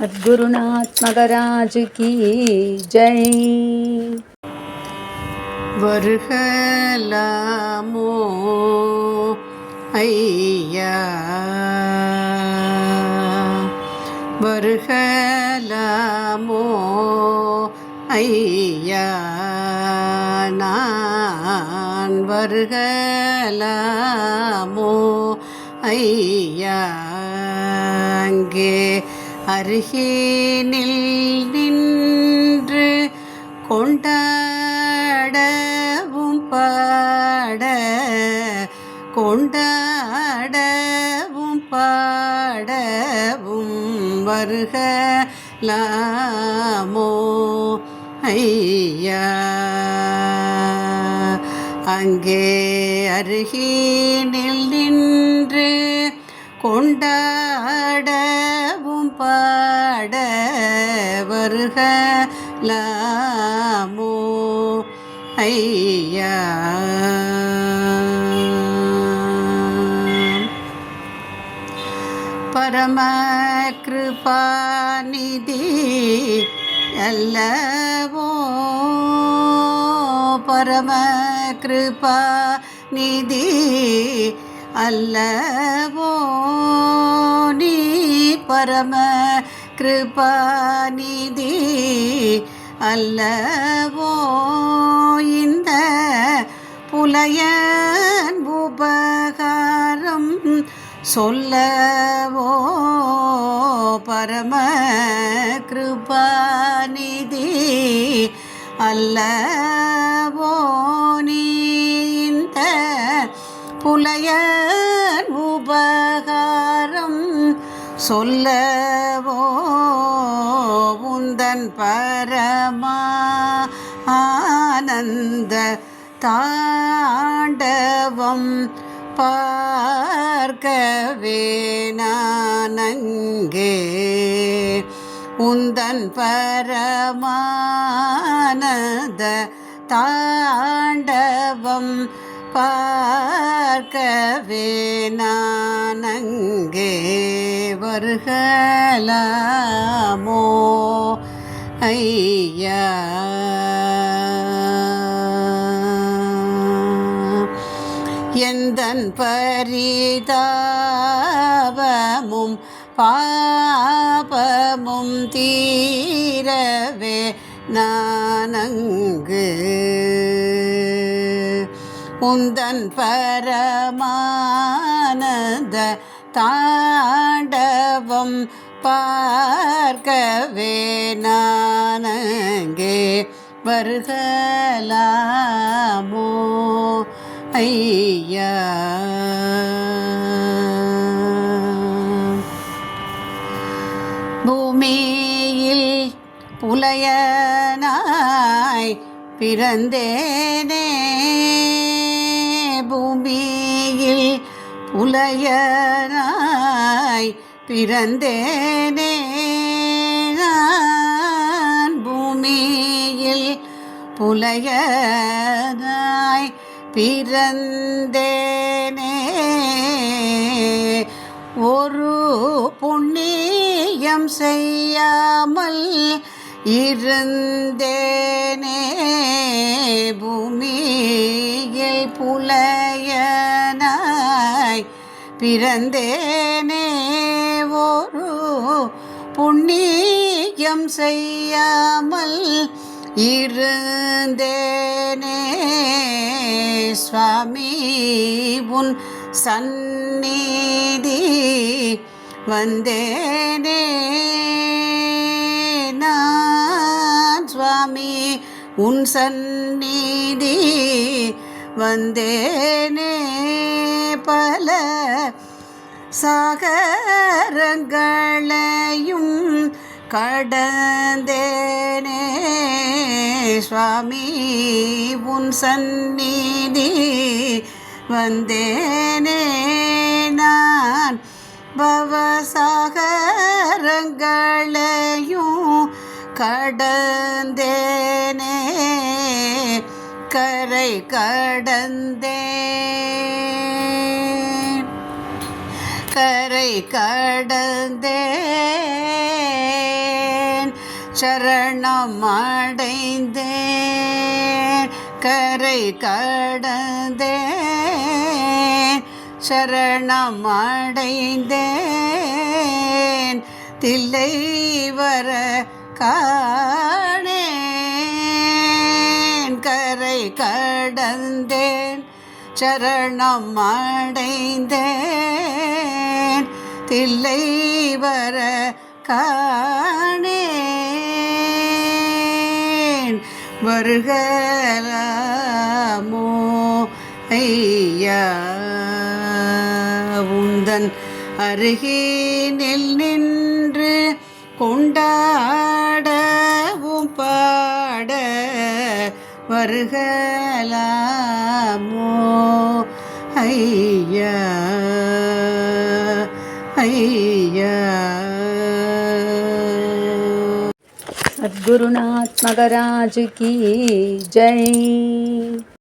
சத்குருநாத் மகராஜ் கி ஜெய். வருகலாமோ ஐயா. வருகலாமோ ஐயா. நான் வருகலாமோ ஐயா. அங்கே அருகினில் நின்று கொண்டாடவும் பாட கொண்டாடவும் பாடவும் வருகலாமோ ஐயா. அங்கே அருகினில் நின்று கொண்டாடவும் பாட வருகலாமோ ஐயா. பரம கிருபாநிதி அல்லவோ? பரம கிருபா நிதி அல்லவோ நீ பரம கிருபாநிதி. அல்லவோ இந்த புலையன் உபகாரம் சொல்லவோ பரம கிருபாநிதி. அல்லவோ புலையன் உபகாரம் சொல்லவோ? உந்தன் பரமா ஆனந்த தாண்டவம் பார்க்கவே நானங்கே. உந்தன் பரமானத தாண்டவம் பார்க்கவே நானங்கே வருகலாமோ? ஐயா. எந்தன் பரிதாபமும் பாபமும் தீரவே நானங்கு. உந்தன் பரமானந்த தாண்டவம் பார்க்கவே நானங்கே வருகலாமோ ஐயா. பூமியில் புலையனாய் பிறந்தேனே. பூமியில் புலையனாய் பிறந்தேனே. நான் பூமியில் புலையனாய் பிறந்தேனே. ஒரு புண்ணியம் செய்யாமல் இருந்தேனே. பூமி புலையனாய் பிறந்தேனே ஒரு புண்ணியம் செய்யாமல் இருந்தேனே சுவாமி உன் சந்நிதி வந்தேனே. நான் சுவாமி உன் சந்நிதி வந்தேனே பல சாகரங்களையும் கடந்தேனே. சுவாமி உன் சந்நிதி வந்தேனே. நான் பவசாகரங்களையும் கடந்தேனே. கரை கடந்தேன். கரை கடந்தேன். சரணம் அடைந்தேன். கரை கடந்தேன். சரணம் அடைந்தேன். தில்லை வர காணே கரை கடந்தேன் சரணம் அடைந்தேன் தில்லை வர காணேன். வருகலாமோ ஐயா உந்தன் அருகினில் வருகலாமோ ஐயா ஐயா சத்குருநாத்மகராஜு கி ஜெய்